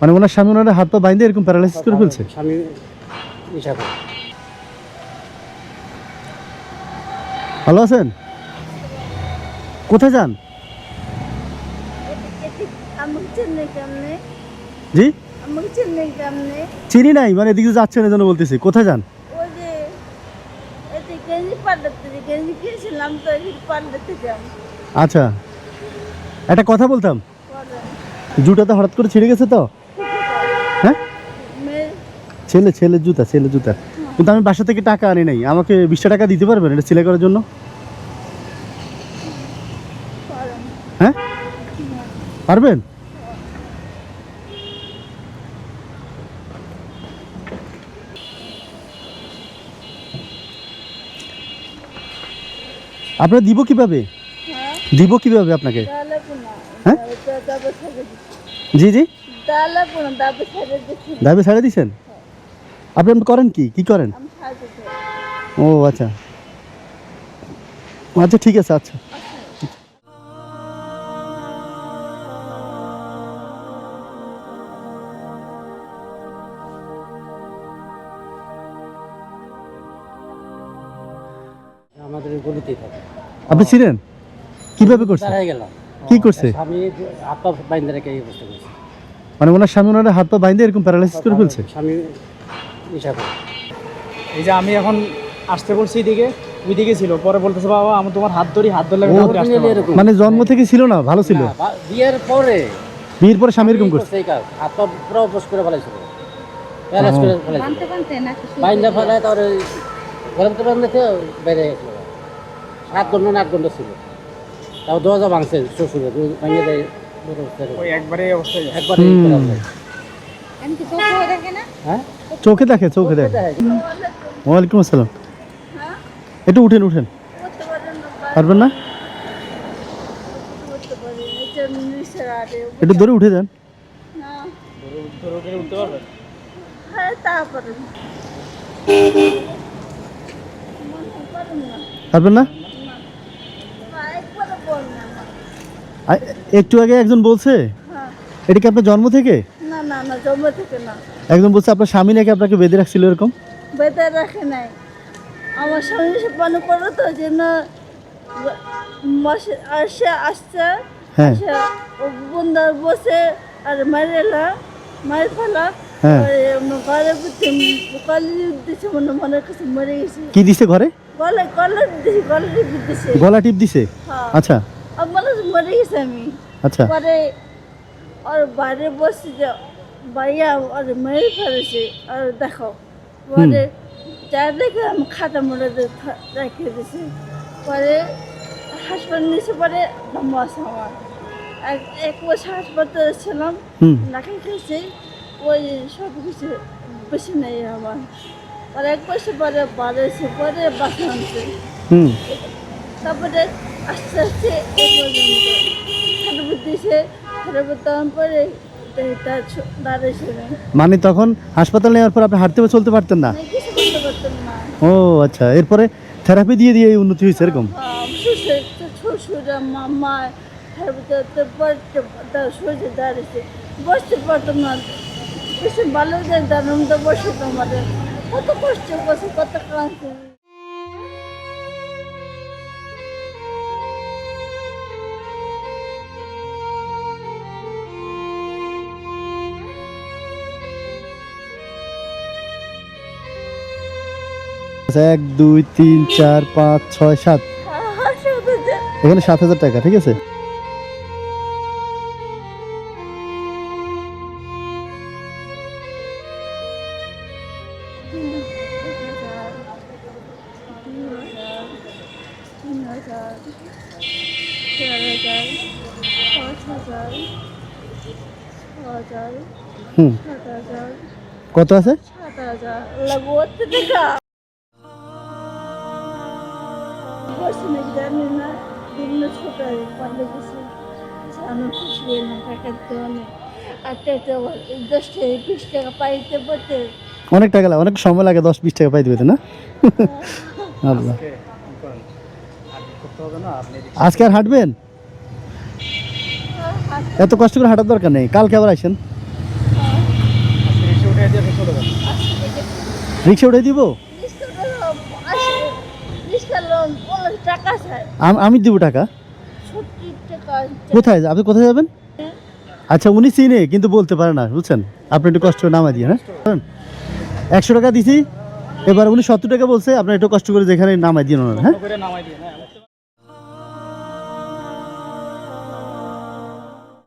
মানে ওনার স্বামী ওনার হাত পা বাইন্ধে এরকম প্যারালাইসিস করে ফেলছে? স্বামী হিসাবে ভালো আছেন? কোথায় যান? জি? চিনি নাই মানে এদিকে যাচ্ছেন এই জন্য বলতেছি। কোথায় যান? আচ্ছা। একটা কথা বলতাম। জুটাতে হঠাৎ করে ছিঁড়ে গেছে তো? হ্যাঁ ছেলে ছেলে জুতা ছেলে জুতা। কিন্তু আমি বাসা থেকে টাকা আনি নাই। আমাকে বিশটা টাকা দিতে পারবেন এটা সেলাই করার জন্য? হ্যাঁ? পারবেন? আপনার দিব কীভাবে? দিব কীভাবে আপনাকে? হ্যাঁ? জি জি। দাবে ছেড়ে দাবি ছাড়ে দিছেন? আপনি আপনি করেন কি? কি করেন? আমি সাহায্য করি ও আচ্ছা। আচ্ছা ঠিক আছে আচ্ছা। আমাদের গলিতেই থাকে। আপনি ছিলেন? কীভাবে করছেন গেলাম। কি করছে? স্বামী হাত পা বাইন্ধে রেখে এই অবস্থা করছে মানে ওনার স্বামী ওনার হাত পা বাইন্ধে এরকম প্যারালাইসিস করে ফেলছে? স্বামী এই যে আমি এখন আসতে বলছি এদিকে ওইদিকে ছিল পরে বলতেছে বাবা আমি তোমার হাত ধরি হাত ধরলে মানে জন্ম থেকে ছিল না ভালো ছিল? বিয়ের পরে। বিয়ের পরে স্বামী এরকম করছে? হাত পা পুরো করে ফেলাইছিল প্যারালাইজ করে ফেলাইছিল বানতে বানতে নাকি বাইন্দা ফেলায় তার গরমতে বান্ধতে বেড়ে গেছিল। সাত ঘণ্টা না আট ঘণ্টা ছিল। তাও দরজা ভাঙছে দেয়। একবারে অবস্থায় একবারে হয়। চোখ দেখে হ্যাঁ? চোখে দেখে ওয়ালাইকুম আসসালাম। হ্যাঁ? একটু উঠেন উঠেন। পারবেন না? একটু ধরে উঠে যান। না ধরে ধরে উঠতে পারবে হ্যাঁ পারবেন না। একটু আগে একজন বলছে হ্যাঁ। এটা কি আপনার জন্ম থেকে? না না না জন্ম থেকে না। একজন বলছে আপনার স্বামী নাকি আপনাকে বেঁধে রাখছিল এরকম? বেঁধে রাখে নাই। আমার স্বামী পানি পড়ো তো জন্য মাসে আসে আসছে হ্যাঁ। বসে আর মারেলা ফেলা। হ্যাঁ। ঘরে দিচ্ছে মনে মনে কাছে মরে গেছে। কি দিছে ঘরে? গলে গলে দিছে গলে টিপ দিছে। হ্যাঁ। আচ্ছা। আর মরে গেছে আমি। আচ্ছা। পরে আর বাইরে বসে যে ভাইয়া আর মেরে ফেলেছে। আর দেখো পরে যার দেখে আমি খাতা মোড়ে রেখে দিয়েছি পরে হাসপাতাল নিয়েছে পরে ধমাস আমার। এক এক বছর হাসপাতালে ছিলাম নাকি খেয়েছি ওই সব কিছু বেশি নেই আমার। আর এক বছর পরে বাড়েছে পরে বাসা আনছে। তারপরে আস্তে আস্তে দিছে থার্ড তখন পরে মানে তখন হাসপাতাল নেওয়ার পর আপনি হাঁটতে চলতে পারতেন না? ও আচ্ছা। এরপরে থেরাপি দিয়ে দিয়ে এই উন্নতি হয়েছে এরকম? শ্বশুর মামা দাঁড়িয়েছে। বসতে পারতাম না। বেশি ভালো যায় দাঁড়ানো তো বসে তোমাদের কত কষ্ট কত এক, দুই, তিন, চার, পাঁচ, ছয়, সাত। এখানে সাত হাজার টাকা, ঠিক আছে? কত আছে? টাকা দশ টাকা বিশ টাকা পাইতে পড়তে অনেক টাকা লাগে অনেক সময় লাগে দশ বিশ টাকা পাই দেবে না? আল্লাহ। আপনি আজকে আর হাঁটবেন? এত কষ্ট করে হাঁটার দরকার নেই কালকে আবার আসেন যান। রিক্সা উঠে দিব? আম- আমি দেবো টাকা? কোথায়? আপনি কোথায় যাবেন? আচ্ছা উনি চিনে কিন্তু বলতে পারে না বুঝছেন? আপনি একটু কষ্ট করে নামা দিয়ে হ্যাঁ? একশো টাকা দিছি এবার উনি সত্তর টাকা বলছে আপনার একটু কষ্ট করে যেখানে নামাই হ্যাঁ? দিয়ে হ্যাঁ